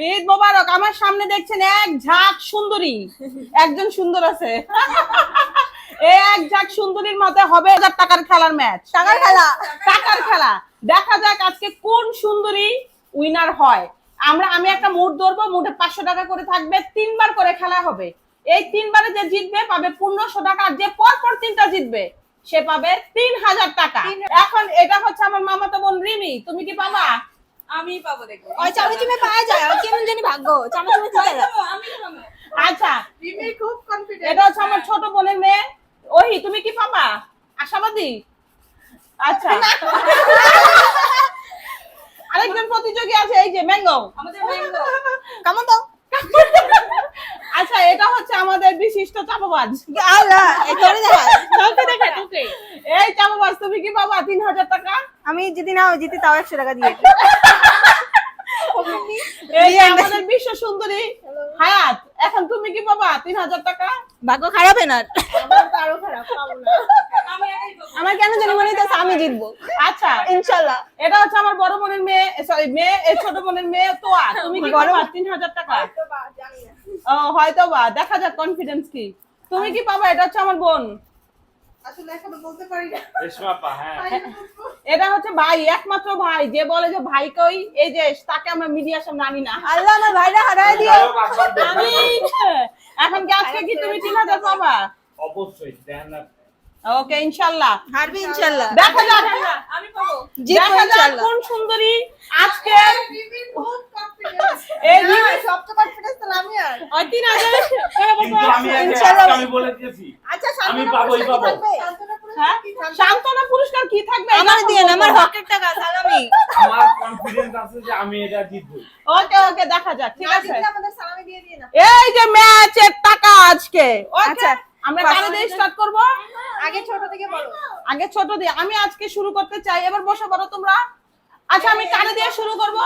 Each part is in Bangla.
ঈদ মোবারক আমার সামনে দেখছেন এক ঝাঁক সুন্দরী। একজন সুন্দর আছে। এক ঝাঁক সুন্দরীর মতে হবে হাজার টাকার খেলার ম্যাচ টাকার খেলা। টাকার খেলা। দেখা যাক আজকে কোন সুন্দরী উইনার হয়। আমরা আমি একটা মুড ধরবো মুডে পাঁচশো টাকা করে থাকবে তিনবার করে খেলা হবে। এই তিনবারে যে জিতবে পাবে পনেরোশো টাকা আর যে পর পর তিনটা জিতবে সে পাবে তিন হাজার টাকা। এখন এটা হচ্ছে আমার মামাতো বোন রিমি। তুমি কি পাবা? আমি পাবো দেখব ওই চামচিমে পাওয়া যায় আর কেমন জানি ভাগ্য। চামচিমে জিতে যায়। আমি পাবো। আচ্ছা রিমি খুব কনফিডেন্ট এটা হচ্ছে আমার ছোট বোনের মেয়ে। ওহি তুমি কি পাবা? আশাবাদী? আচ্ছা। আরেকজন প্রতিযোগী আছে এই যে ম্যাঙ্গো। আমাদের ম্যাঙ্গো। কেমন তো আচ্ছা এটা হচ্ছে আমাদের বিশিষ্ট চাপাবাজ। আল্লাহ দেখা। দেখে এই চাপাবাজ তুমি কি পাবা? তিন হাজার টাকা? আমি যদি না জিতি তাও একশো টাকা দিয়ে। এই আমাদের বিশ্ব সুন্দরী হায়াত এখন তুমি কি পাবা? তিন হাজার টাকা? ভাগ্য খারাপ না? আরও খারাপ পাবো না। আমি একাই পাবো আমার কেন জানি মনে হইতেছে আমি জিতবো। আচ্ছা ইনশাল্লাহ। এটা হচ্ছে আমার বড় বোনের মেয়ে সরি মেয়ে এই ছোট বোনের মেয়ে তোয়া। তুমি কি বড় তিন হাজার টাকা? তো হয়তো বা দেখা যাক কনফিডেন্স কি? তুমি কি পাবা? এটা হচ্ছে আমার বোন। এটা হচ্ছে ভাই একমাত্র ভাই যে বলে যে ভাই কই এই যে তাকে আমরা মিডিয়ার সামনে আনি না। আল্লাহ আমার ভাইরা হারাই দিও। আমি এখন কি আজকে কি তুমি তিন হাজার পাবা অবশ্যই দেন না। ওকে ইনশাল্লাহ। হারবি ইনশাল্লাহ। দেখা যাক। আমি পাবো। জিতবো দেখা যাক কোন সুন্দরী আজকে রিমি খুব কনফিডেন্ট এই কনফিডেন্স তো আমি আর ওই তিন হাজার কিন্তু আমি ইনশাআল্লাহ। আমি বলে দিয়েছি আচ্ছা আমি পাবোই পাবো। শান্তনা হ্যাঁ পুরস্কার কি থাকবে? সান্ত্বনা পুরস্কার কি থাকবে? আমার দিয়ে আমার হকের টাকা সালামি। আমার কনফিডেন্স আছে যে আমি এটা জিতবো। ওকে ওকে দেখা যাক ঠিক আছে। আমাদের সালামি দিয়ে দিয়ে না। এই যে ম্যাচের টাকা আজকে। আচ্ছা। আমরা কারে দিয়ে স্টার্ট করব? আগে ছোট থেকে বলো। আগে ছোট দিয়ে। আমি আজকে শুরু করতে চাই। এবার বসে পড়ো তোমরা। আচ্ছা আমি কারে দিয়ে শুরু করব।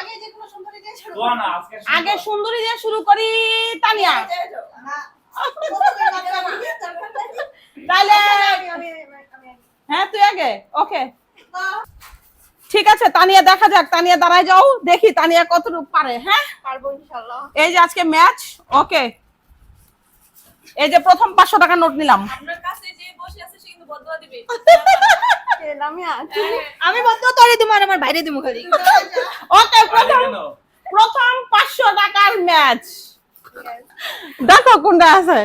আগে যে কোনো সুন্দরী দিয়ে শুরু তোয়া না, আজকে শুরু আগে সুন্দরী দিয়ে শুরু করি তানিয়া। হ্যাঁ। তাহলে হ্যাঁ তুই আগে। ওকে। ঠিক আছে তানিয়া দেখা যাক তানিয়া দাঁড়ায় যাও দেখি তানিয়া কতটুকু পারে হ্যাঁ? পারব ইনশাআল্লাহ। এই যে আজকে ম্যাচ ওকে এই যে প্রথম পাঁচশো টাকা নোট নিলাম। আপনার কাছে যে বসে আছে সে কিন্তু বদলা দিবে। আমি আমি বন্ধ দিব আর আমার বাইরে দিব খালি। ওকে প্রথম প্রথম পাঁচশো টাকার ম্যাচ দেখো কোনটা আছে।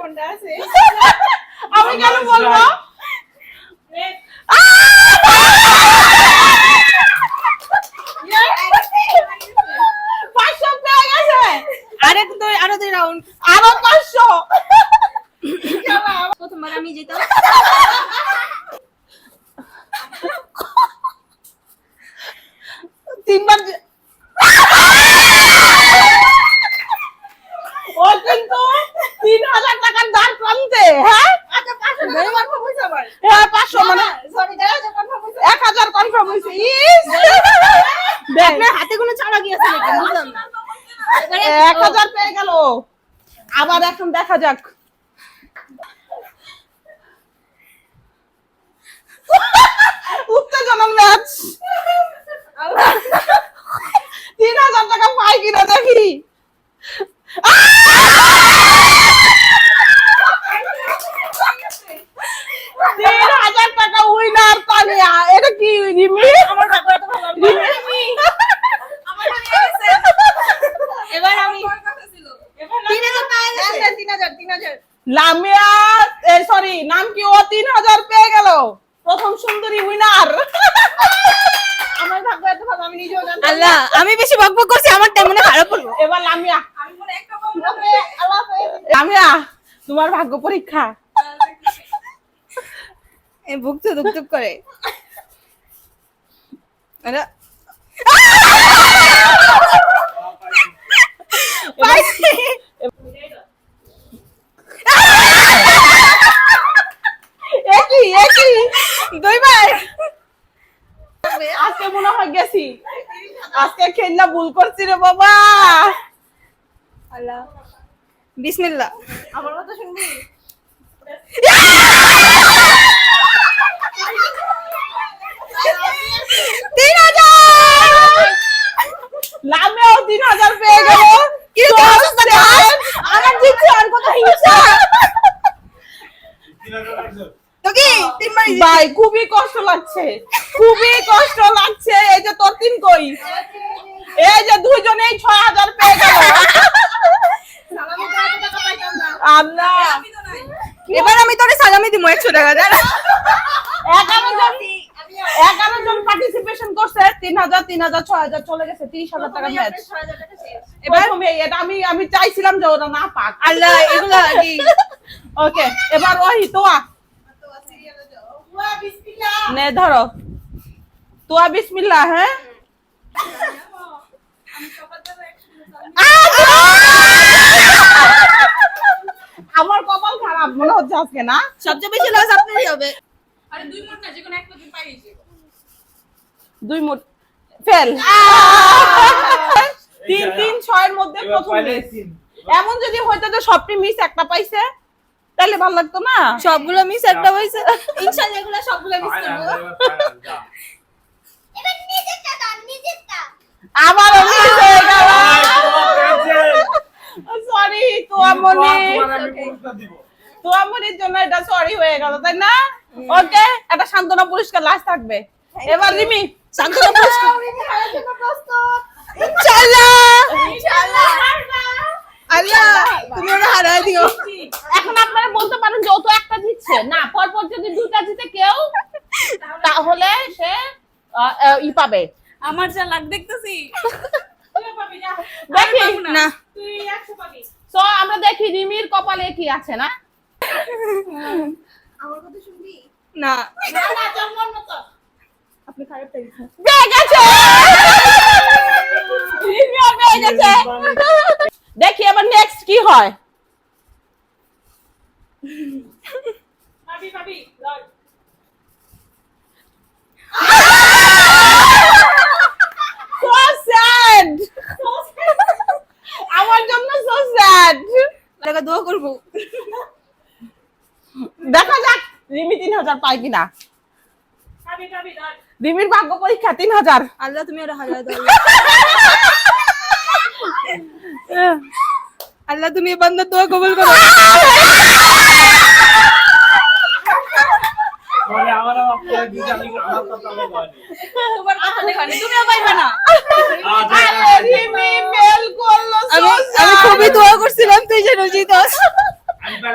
কোনটা আছে? আমি কেন বলব? পাঁচশো পেয়ে গেছে আরে দুই আরও দুই রাউন্ড আরও পাঁচশো। প্রথমবার আমি যেতাম তিনবার যে- ও কিন্তু তিন হাজার টাকার দাম কমতে হ্যাঁ আচ্ছা পাঁচশো টাকা কনফার্ম হয়েছে আবার হ্যাঁ পাঁচশো মানে সরি দেখা যাচ্ছে কনফার্ম হয়েছে এক হয়েছে ইস আপনার হাতে কোনো চালা গিয়েছে নাকি? বুঝলাম না। এক হাজার পেয়ে গেল। আবার এখন দেখা যাক। উত্তেজনক ম্যাচ তিন হাজার টাকা পাই কিনা দেখি তিন হাজার টাকা উইনার তানিয়া এটা কি রিমি আমার ভাগ্য এত ভালো রিমি আমার নিয়ে গেছে এবার আমি আমার কথা ছিল এবার তিন হাজার পায়ে গেছে। তিন হাজার তিন হাজার লামিয়া সরি নাম কি ও তিন হাজার পেয়ে গেল প্রথম সুন্দরী উইনার আমার ভাগ্য এত ভালো আমি নিজেও জানতাম আল্লাহ আমি বেশি বকবক করছি আমার তেমন খারাপ করব এবার লামিয়া। মনে লামিয়া তোমার ভাগ্য পরীক্ষা। এই বুক তো দুক দুক করে। একই একই দুইবার। আজকে মনে হয় গেছি। আজকে খেলনা ভুল করছি রে বাবা। আল্লাহ। বিসমিল্লাহ। আমার কথা শুনবি? তিন হাজার! লামেও তিন হাজার পেয়ে গেল। কি? আমার জিতছে আর কত হিংসা তিন হাজার লাগছে। তো কি তিনবার ভাই খুবই কষ্ট লাগছে। খুবই কষ্ট লাগছে। এই যে তোর তিন কই? এই যে দুইজনেই ছয় হাজার পেয়ে গেল। আল্লাহ। এবার আমি তোরে সালামি দিব একশো টাকা দাঁড়া এগারো জন এগারো জন পার্টিসিপেশন করছে। তিন হাজার তিন হাজার ছয় হাজার চলে গেছে তিরিশ হাজার টাকা ম্যাচ এবার এটা আমি আমি চাইছিলাম যে ওরা না পাক। আল্লাহ এগুলো ওকে এবার ওই তোয়া নে ধরো। তোয়া বিসমিল্লাহ হ্যাঁ? আমার কপাল খারাপ মনে হচ্ছে আজকে না? সবচেয়ে বেশি লস আপনারই হবে। দুই মুঠ ফেল। তিন তিন ছয়ের মধ্যে প্রথম। এমন যদি হইতো যে সবটি মিস একটা পাইছে তাহলে ভালো লাগতো না? সবগুলো মিস একটা হয়েছে। ইনশাআল্লাহ এগুলো সবগুলো মিস করব। এবার। আবার মিস হয়ে গেল। সরি জন্য এটা সরি হয়ে গেল তাই না? ওকে একটা সান্ত্বনা পুরস্কার লাস্ট থাকবে। এবার রিমি শান্তনা পুরস্কার। ইনশাআল্লাহ আল্লাহ তুমি ওরা হারাই দিও। এখন আপনারা বলতে পারেন যে ও তো একটা জিতছে না পরপর যদি দুটা জিতে কেউ তাহলে সে ই পাবে। আমার যা লাগ দেখতেছি। দেখি। না। সো আমরা দেখি রিমির কপালে কি আছে না? না। পেয়ে গেছে! রিমিও পেয়ে গেছে। দেখি এবার নেক্সট কি হয়। So আমার জন্য so sad. টাকা দোয়া করব। দেখা যাক রিমি তিন হাজার পায় কিনা। রিমির ভাগ্য পরীক্ষা তিন হাজার। আল্লাহ তুমি ওরা দাও। আল্লাহ তুমি এই বান্দার দোয়া কবুল করো। আমি আচ্ছা, খুবই দোয়া করছিলাম তুই যেন জিতস। আমি না।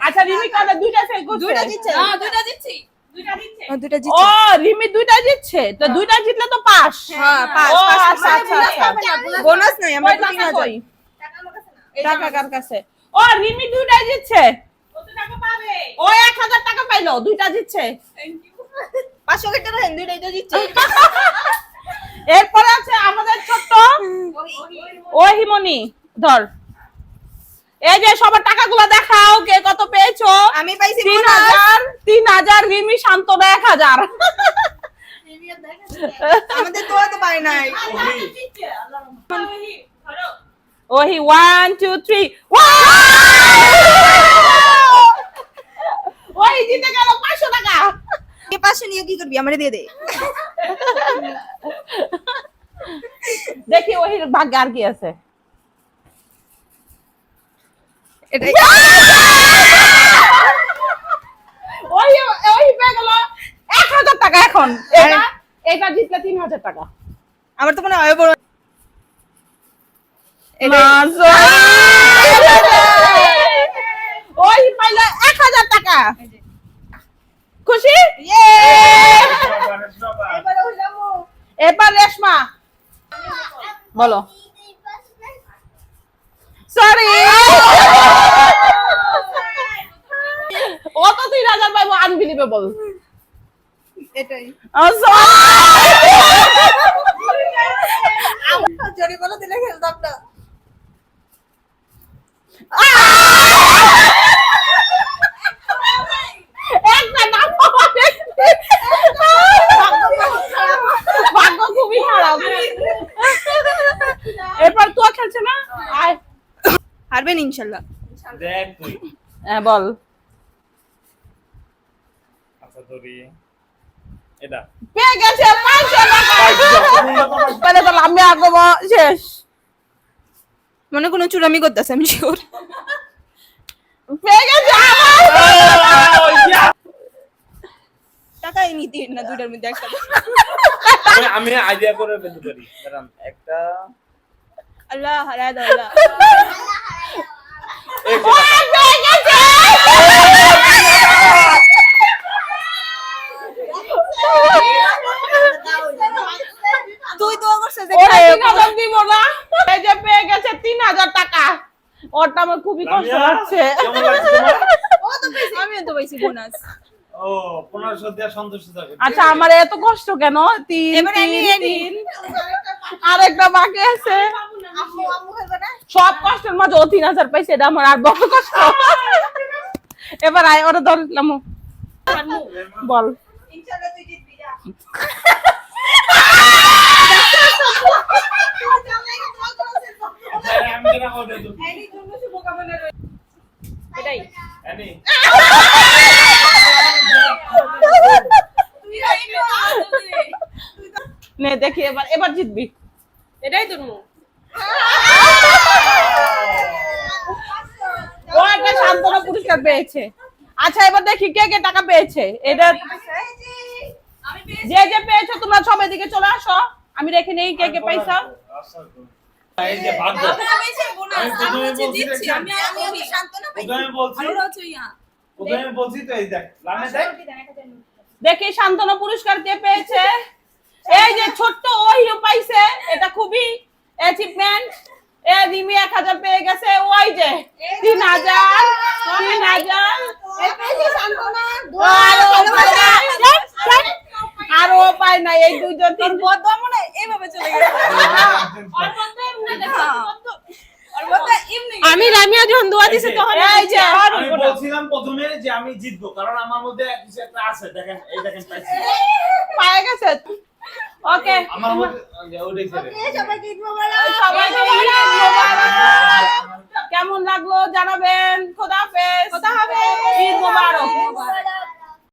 আচ্ছা রিমি দুইটা ফেল করছে। দুইটা জিতছে। হ্যাঁ দুইটা দিচ্ছি ও, দুইটা ও জিতছে রিমি দুইটা জিতছে। তো দুইটা জিতলে তো পাস। হ্যাঁ পাঁচ আচ্ছা, আচ্ছা, আচ্ছা। বোনাস নাই আমার টাকা কার কাছে? ও রিমি দুইটা জিতছে ও এক হাজার টাকা পাইলো দুইটা জিতছে পাঁচশো টাকা হেন দুইটাই তো জিতছে এরপরে আছে আমাদের ছোট্ট ও হিমনি ধর। এই যে সবার টাকাগুলো দেখাও কে কত পেয়েছ। আমি পাইছি তিন হাজার তিন হাজার রিমি শান্তনা এক হাজার। আমাদের তো পাই নাই। ওহি ওয়ান টু থ্রি ওই জিতে গেল পাঁচশো টাকা কে পাঁচশো নিয়ে কি করবি? আমারে দিয়ে দে। দেখি ওহির ভাগ্যে আর কি আছে। এটাই। ওই ওই পেয়ে গেল এক হাজার টাকা এখন। এটা এটা জিতলে তিন হাজার টাকা। আমার তো মনে হয় বড় ওই পাইলে এক হাজার টাকা। খুশি? সবার। এবার রেশমা। বলো। সরি ও তো তিন হাজার পাইবো আনবিলিভেবল এটাই Oh, জোরে বলো দিলে খেলতাম না একটা নাম ভাগ্য খুবই খারাপ এরপর তো খেলছে না আয় হারবেন ইনশাল্লাহ। দেখ তুই। হ্যাঁ, বল ধরি। এটা। পেয়ে গেছে পাঁচশো টাকা। আমি আগব শেষ। মনে কোনো চুরামি করতেছে আমি শিওর পেয়ে গেছে টাকাই নিতে না দুইটার মধ্যে একটা। আমি- আমি আইডিয়া করে বের করি দাঁড়ান, একটা। আল্লাহ হারায় দাও আল্লাহ। তুই তো করছিস যে দিব না এই পেয়ে গেছে তিন হাজার টাকা। ওরটা আমার খুবই কষ্ট লাগছে। আমিও তো পাইছি বোনাস ও পনেরোশো দেওয়া সন্তুষ্ট থাকে। আচ্ছা আমার এত কষ্ট কেন? আর একটা বাকি আছে। সব কষ্টের মাঝে ও তিন হাজার পাইছে এটা আমার আর বড় কষ্ট। এবার আয় ওরা ধরলাম বল। আমি। এটাই। নে দেখি এবার এবার জিতবি। এটাই তোর মুখ। ও একটা সান্ত্বনা পুরস্কার পেয়েছে। আচ্ছা এবার দেখি কে কে টাকা পেয়েছে। এটা যে যে পেয়েছ তোমরা সব এদিকে চলে আসো। আমি রেখে নেই কে কে পাইছো এই যে ভাগ্য। আমি প্রথমে বলছি দেখছেন? প্রথমে বলছি প্রথমে বলছি তো এই দেখ লামে দেখ। দেখি। সান্ত্বনা পুরস্কার কে পেয়েছে। এই যে ছোট্ট ওইও পাইছে এটা খুবই অ্যাচিভমেন্ট এ রিমি এক হাজার পেয়ে গেছে ওই যে তিন হাজার তিন হাজার। আর ও পায় নাই। আর ও পায় না এই দুইজন তিন বদ মনে হয় এইভাবে চলে গেছে। আমি রামিয়া যখন দোয়া দিছি তখন এই যে আমি বলছিলাম প্রথমে যে আমি জিতবো কারণ আমার মধ্যে কিছু একটা আছে দেখেন এই দেখেন পাইছি। পায় গেছে। ওকে আমার মধ্যে ওই দেখছে সবাইকে ঈদ মোবারক সবাইকে ঈদ মোবারক কেমন লাগল জানাবেন? খোদা হাফেজ। খোদা হাফেজ। ঈদ মোবারক